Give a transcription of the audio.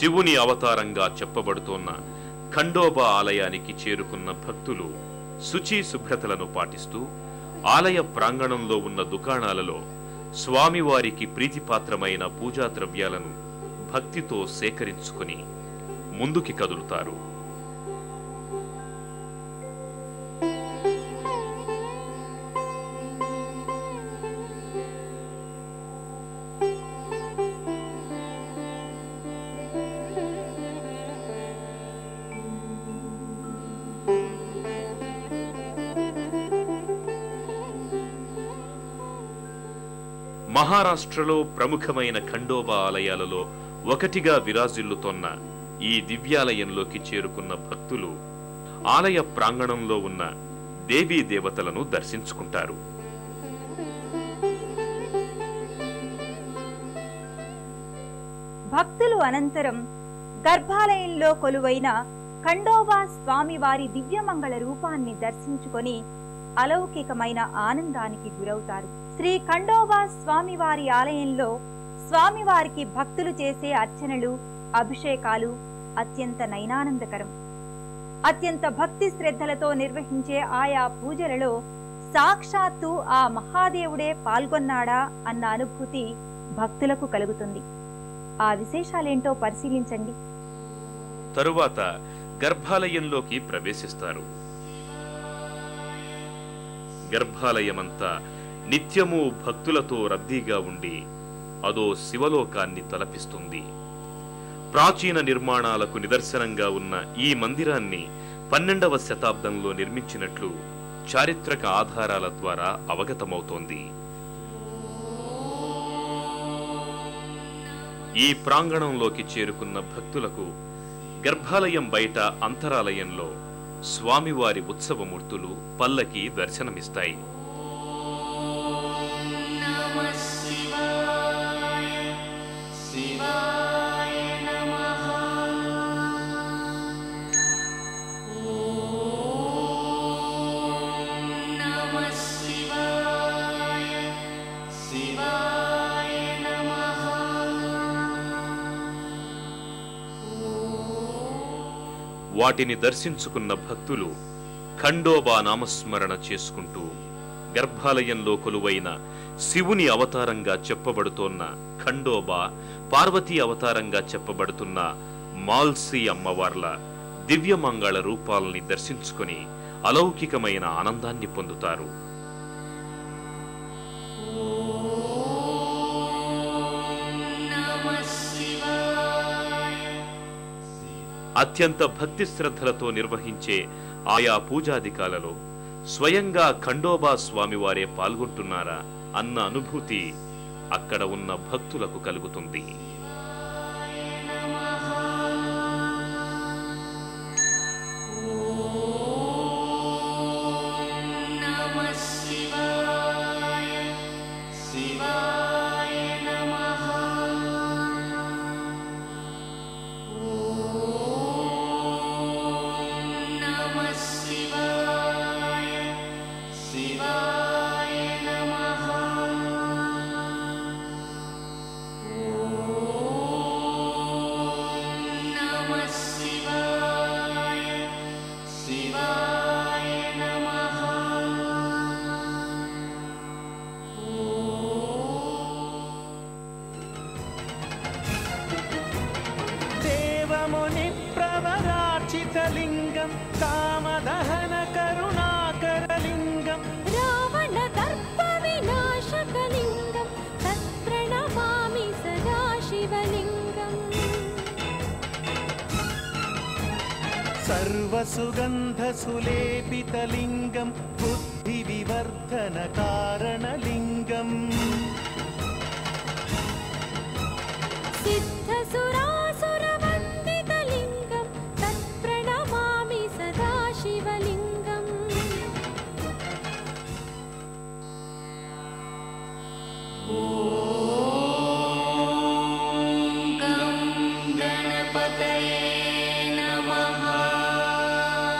శివుని అవతారంగా చెప్పబడుతోన్న ఖండోబా ఆలయానికి చేరుకున్న భక్తులు శుచి శుభ్రతలను పాటిస్తూ ఆలయ ప్రాంగణంలో ఉన్న దుకాణాలలో స్వామివారికి ప్రీతిపాత్రమైన పూజా ద్రవ్యాలను భక్తితో సేకరించుకుని ముందుకి కదులుతారు. మహారాష్ట్రలో ప్రముఖమైన ఖండోబా ఆలయాలలో ఒకటిగా విరాజిల్లుతోన్న ఈ దివ్యాలయంలోకి చేరుకున్న భక్తులు ఆలయ ప్రాంగణంలో ఉన్న దేవీ దేవతలను దర్శించుకుంటారు. భక్తులు అనంతరం గర్భాలయంలో కొలువైన ఖండోబా స్వామివారి దివ్యమంగళ రూపాన్ని దర్శించుకొని అలౌకికమైన ఆనందానికి గురవుతారు. శ్రీ ఖండోబా స్వామివారి ఆలయంలో స్వామివారికి భక్తులు చేసే అర్చనలు అభిషేకాలు అత్యంత నయనానందకరం అత్యంత భక్తి శ్రద్ధలతో నిర్వహించే ఆయా పూజలలో సాక్షాత్తు ఆ మహాదేవుడే పాల్గొన్నాడా అన్న అనుభూతి భక్తులకు కలుగుతుంది. ఆ విశేషాలేంటో పరిశీలించండి. తరువాత గర్భాలయంలోకి ప్రవేశిస్తారు. గర్భాలయమంతా నిత్యము భక్తులతో రద్దీగా ఉండి అదో శివలోకాన్ని తలపిస్తుంది. ప్రాచీన నిర్మాణాలకు నిదర్శనంగా ఉన్న ఈ మందిరాన్ని పన్నెండవ శతాబ్దంలో నిర్మించినట్లు చారిత్రక ఆధారాల ద్వారా అవగతమవుతోంది. ఈ ప్రాంగణంలోకి చేరుకున్న భక్తులకు గర్భాలయం బయట అంతరాలయంలో స్వామివారి ఉత్సవమూర్తులు పల్లకి దర్శనమిస్తాయి. వాటిని దర్శించుకున్న భక్తులు ఖండోబా నామస్మరణ చేసుకుంటూ గర్భాలయంలో కొలువైన శివుని అవతారంగా చెప్పబడుతోన్న ఖండోబా పార్వతీ అవతారంగా చెప్పబడుతున్న మాల్సి అమ్మవార్ల దివ్యమంగళ రూపాలని దర్శించుకుని అలౌకికమైన ఆనందాన్ని పొందుతారు. అత్యంత భక్తి శ్రద్ధలతో నిర్వహించే ఆయా పూజాధికాలలో స్వయంగా ఖండోబా స్వామివారే పాల్గొంటున్నారా అన్న అనుభూతి అక్కడ ఉన్న భక్తులకు కలుగుతుంది. लिङ्गं लिङ्गम् कामदहनकरुणाकरलिङ्गम् रावणिङ्गम् तत्र न मामि सदाशिवलिङ्गम्। सर्वसुगन्धसुलेपितलिङ्गम् Lord.